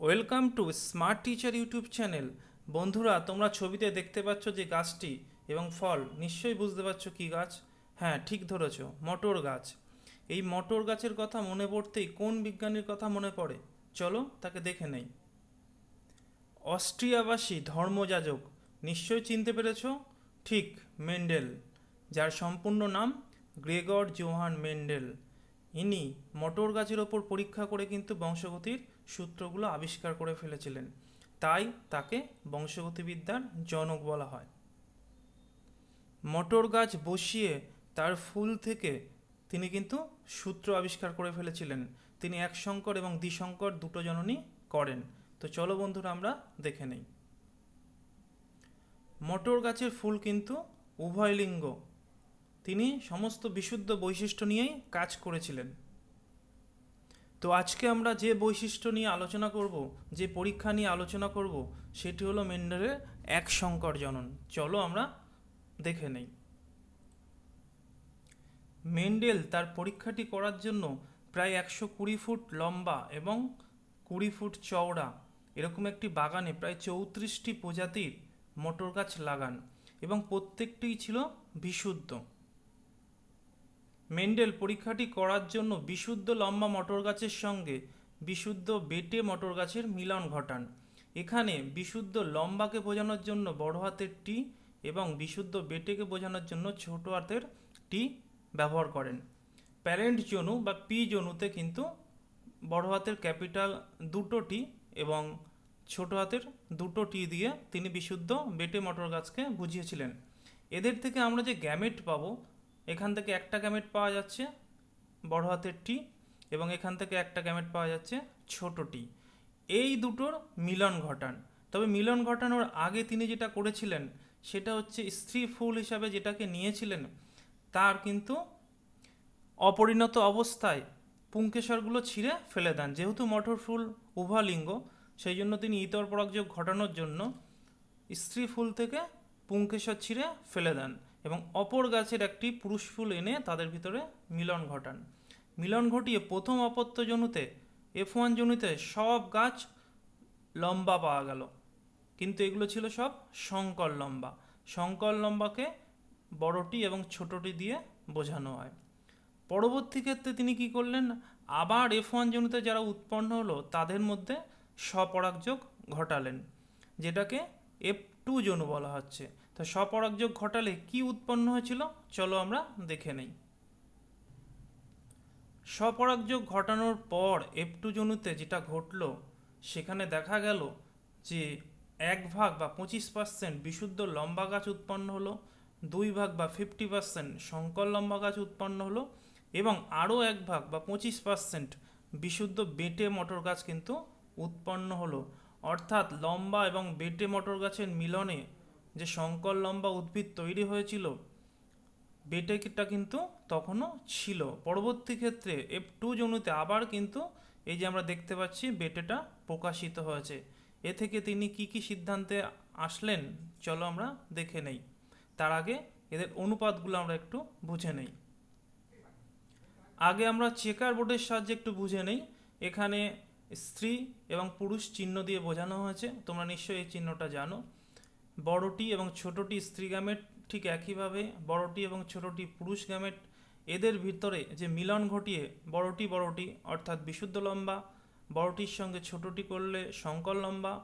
Welcome to smart teacher YouTube channel. বন্ধুরা, তোমরা ছবিতে দেখতে পাচ্ছ যে গাছটি এবং ফল। নিশ্চয়ই বুঝতে পারছ কি গাছ? হ্যাঁ ঠিক ধরেছ, মটর গাছ। এই মটর গাছের কথা মনে পড়তেই কোন বিজ্ঞানীর কথা মনে পড়ে? চলো তাকে দেখে নেই। অস্ট্রিয়াবাসী ধর্মযাজক। নিশ্চয়ই চিনতে পেরেছ? ঠিক, মেন্ডেল। যার সম্পূর্ণ নাম গ্রেগর জোহান মেন্ডেল। ইনি মটর গাছের ওপর পরীক্ষা করে কিন্তু বংশগতির সূত্রগুলো আবিষ্কার করে ফেলেছিলেন। তাই তাকে বংশগতিবিদ্যার জনক বলা হয়। মটর গাছ বসিয়ে তার ফুল থেকে তিনি কিন্তু সূত্র আবিষ্কার করে ফেলেছিলেন। তিনি এক সংকর এবং দ্বিশঙ্কর দুটো জননী করেন। তো চলো বন্ধুরা, আমরা দেখে নেই। মটর গাছের ফুল কিন্তু উভয় লিঙ্গ। তিনি সমস্ত বিশুদ্ধ বৈশিষ্ট্য নিয়েই কাজ করেছিলেন। তো আজকে আমরা যে বৈশিষ্ট্য নিয়ে আলোচনা করব, যে পরীক্ষা নিয়ে আলোচনা করব, সেটি হলো মেন্ডেলের এক সংকর জনন। চলো আমরা দেখে নেই। মেন্ডেল তার পরীক্ষাটি করার জন্য প্রায় একশো কুড়ি ফুট লম্বা এবং কুড়ি ফুট চওড়া, এরকম একটি বাগানে প্রায় চৌত্রিশটি প্রজাতির মটর গাছ লাগান এবং প্রত্যেকটিই ছিল বিশুদ্ধ। মেন্ডেল পরীক্ষাটি করার জন্য বিশুদ্ধ লম্বা মটর গাছের সঙ্গে বিশুদ্ধ বেটে মটর গাছের মিলন ঘটান। এখানে বিশুদ্ধ লম্বাকে বোঝানোর জন্য বড় হাতের টি এবং বিশুদ্ধ বেটেকে বোঝানোর জন্য ছোট হাতের টি ব্যবহার করেন। প্যারেন্ট জনু বা পি জনুতে কিন্তু বড় হাতের ক্যাপিটাল দুটো টি এবং ছোট হাতের দুটো টি দিয়ে তিনি বিশুদ্ধ বেটে মটর গাছকে বুঝিয়েছিলেন। এদের থেকে আমরা যে গ্যামেট পাবো এখান থেকে একটা গ্যামেট পাওয়া যাচ্ছে বড় হাতের টি এবং এখান থেকে একটা গ্যামেট পাওয়া যাচ্ছে ছোট টি। এই দুটোর মিলন ঘটান। তবে মিলন ঘটানোর আগে তিনি যেটা করেছিলেন, সেটা হচ্ছে স্ত্রী ফুল হিসাবে যেটাকে নিয়েছিলেন, তার কিন্তু অপরিণত অবস্থায় পুঙ্কেশ্বরগুলো ছিঁড়ে ফেলে দেন। যেহেতু মটর ফুল উভয়লিঙ্গ, সেই জন্য তিনি ইতর পরাগযোগ ঘটানোর জন্য স্ত্রী ফুল থেকে পুঙ্কেশ্বর ছিঁড়ে ফেলে দেন। এবং অপর গাছের একটি পুরুষ ফুল এনে তাদের ভিতরে মিলন ঘটান। মিলন ঘটিয়ে প্রথম অপত্য জনুতে এফ ওয়ান জনুতে সব গাছ লম্বা পাওয়া গেল। কিন্তু এগুলো ছিল সব শঙ্কর লম্বা। শঙ্কর লম্বাকে বড়টি এবং ছোটটি দিয়ে বোঝানো হয়। পরবর্তী ক্ষেত্রে তিনি কি করলেন? আবার এফ ওয়ান জনুতে যারা উৎপন্ন হলো, তাদের মধ্যে স্বপরাগযোগ ঘটালেন, যেটাকে এফ টু জনু বলা হচ্ছে। তো স্বপরাগযোগ ঘটালে কি উৎপন্ন হয়েছিল? চলো আমরা দেখে নেই। স্বপরাগযোগ ঘটানোর পর এফ টু জনুতে যেটা ঘটলো, সেখানে দেখা গেল যে এক ভাগ বা পঁচিশ পার্সেন্ট বিশুদ্ধ লম্বা গাছ উৎপন্ন হলো, দুই ভাগ বা ফিফটি পার্সেন্ট শঙ্কর লম্বা গাছ উৎপন্ন হলো এবং আরও এক ভাগ বা পঁচিশ পার্সেন্ট বিশুদ্ধ বেটে মটর গাছ কিন্তু উৎপন্ন হলো। অর্থাৎ লম্বা এবং বেটে মটর গাছের মিলনে যে শঙ্কর লম্বা উদ্ভিদ তৈরি হয়েছিল বেটেটা কিন্তু তখনও ছিল। পরবর্তী ক্ষেত্রে এফ টু জনুতে আবার কিন্তু এই যে আমরা দেখতে পাচ্ছি, বেটেটা প্রকাশিত হয়েছে। এ থেকে তিনি কি কি সিদ্ধান্তে আসলেন, চলো আমরা দেখে নেই। তার আগে এদের অনুপাতগুলো আমরা একটু বুঝে নেই। আগে আমরা চেকার বোর্ডের সাহায্যে একটু বুঝে নেই। এখানে স্ত্রী এবং পুরুষ চিহ্ন দিয়ে বোঝানো হয়েছে। তোমরা নিশ্চয়ই এই চিহ্নটা জানো। বড়টি এবং ছোটটি স্ত্রী গ্যামেট ঠিক একইভাবে বড়টি এবং ছোটটি পুরুষ গ্যামেট এদের ভিতরে যে মিলন ঘটিয়ে বড়টি বড়টি অর্থাৎ বিশুদ্ধ লম্বা, বড়টির সঙ্গে ছোটটি করলে সংকর লম্বা,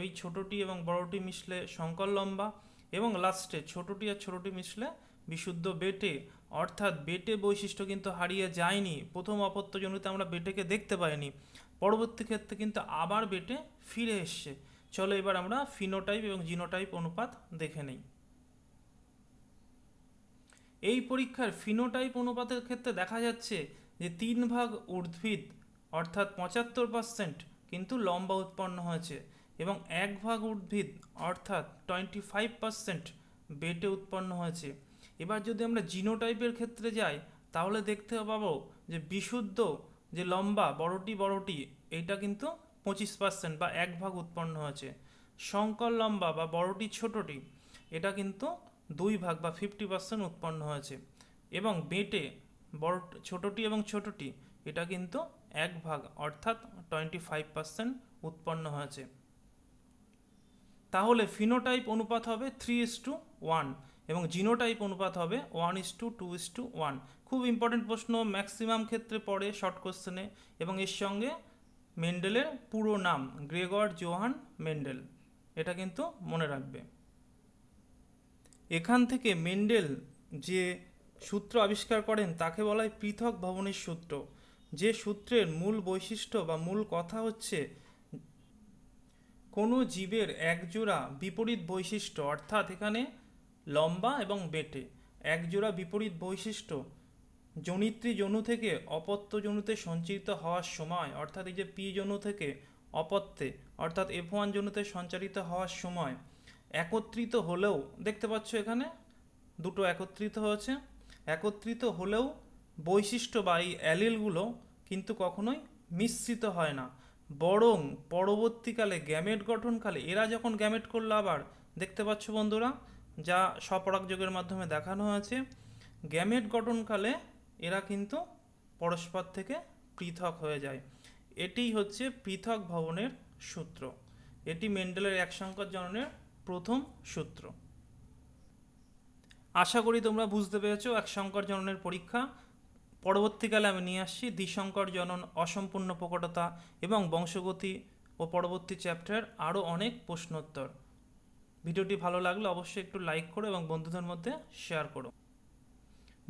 এই ছোটটি এবং বড়টি মিশলে সংকর লম্বা এবং লাস্টে ছোটটি আর ছোটটি মিশলে বিশুদ্ধ বেটে। অর্থাৎ বেটে বৈশিষ্ট্য কিন্তু হারিয়ে যায়নি, প্রথম অপত্যজনিতে আমরা বেটেকে দেখতে পাইনি। পরবর্তী ক্ষেত্রে কিন্তু আবার বেটে ফিরে এসছে। চলো এবার আমরা ফিনোটাইপ এবং জিনোটাইপ অনুপাত দেখে নেই। এই পরীক্ষার ফিনোটাইপ অনুপাতের ক্ষেত্রে দেখা যাচ্ছে যে তিন ভাগ উদ্ভিদ, অর্থাৎ পঁচাত্তর পার্সেন্ট কিন্তু লম্বা উৎপন্ন হয়েছে এবং এক ভাগ উদ্ভিদ, অর্থাৎ টোয়েন্টি ফাইভ পার্সেন্ট বেটে উৎপন্ন হয়েছে। এবার যদি আমরা জিনোটাইপের ক্ষেত্রে যাই, তাহলে দেখতে পাবো যে বিশুদ্ধ যে লম্বা, বড়টি বড়টি এইটা কিন্তু পঁচিশ পার্সেন্ট বা এক ভাগ উৎপন্ন হয়েছে। সংকর লম্বা বা বড়টি ছোটটি, এটা কিন্তু দুই ভাগ বা ফিফটি পার্সেন্ট উৎপন্ন হয়েছে। এবং বেটে বড়, ছোটটি এবং ছোটটি, এটা কিন্তু এক ভাগ, অর্থাৎ টোয়েন্টি ফাইভ পার্সেন্ট উৎপন্ন হয়েছে। তাহলে ফিনোটাইপ অনুপাত হবে থ্রি ইস টু ওয়ান এবং জিনোটাইপ অনুপাত হবে one is to two two is to খুব ইম্পর্টেন্ট প্রশ্ন ম্যাক্সিমাম ক্ষেত্রে পড়ে শর্ট কোশ্চেনে এবং এর সঙ্গে মেন্ডেলের পুরো নাম, গ্রেগর জোহান মেন্ডেল। এটা কিন্তু মনে রাখবে। এখান থেকে মেন্ডেল যে সূত্র আবিষ্কার করেন, তাকে বলা হয় পৃথক ভবনের সূত্র। যে সূত্রের মূল বৈশিষ্ট্য বা মূল কথা হচ্ছে, কোনো জীবের একজোড়া বিপরীত বৈশিষ্ট্য, অর্থাৎ এখানে লম্বা এবং বেটে, একজোড়া বিপরীত বৈশিষ্ট্য জনিত্রী জনু থেকে অপত্য জনুতে সঞ্চারিত হওয়ার সময়, অর্থাৎ এই যে পি জনু থেকে অপত্যে অর্থাৎ এফ ওয়ান জনুতে সঞ্চারিত হওয়ার সময় একত্রিত হলেও, দেখতে পাচ্ছ এখানে, দুটো একত্রিত হয়েছে। একত্রিত হলেও বৈশিষ্ট্য বা এই অ্যালিলগুলো কিন্তু কখনোই মিশ্রিত হয় না। বরং পরবর্তীকালে গ্যামেট গঠনকালে, এরা যখন গ্যামেট করল আবার, দেখতে পাচ্ছ বন্ধুরা, যা স্বপরাগ যোগের মাধ্যমে দেখানো হয়েছে, গ্যামেট গঠনকালে এরা কিন্তু পরস্পর থেকে পৃথক হয়ে যায়। এটিই হচ্ছে পৃথক ভবনের সূত্র। এটি মেন্ডেলের এক সংকট জননের প্রথম সূত্র। আশা করি তোমরা বুঝতে পেরেছ এক সংকর জননের পরীক্ষা। পরবর্তীকালে আমি নিয়ে আসছি দ্বিসংকর জনন অসম্পূর্ণ প্রকটতা এবং বংশগতি ও পরবর্তী চ্যাপ্টার আরও অনেক প্রশ্নোত্তর। ভিডিওটি ভালো লাগলে অবশ্যই একটু লাইক করো এবং বন্ধুদের মধ্যে শেয়ার করো।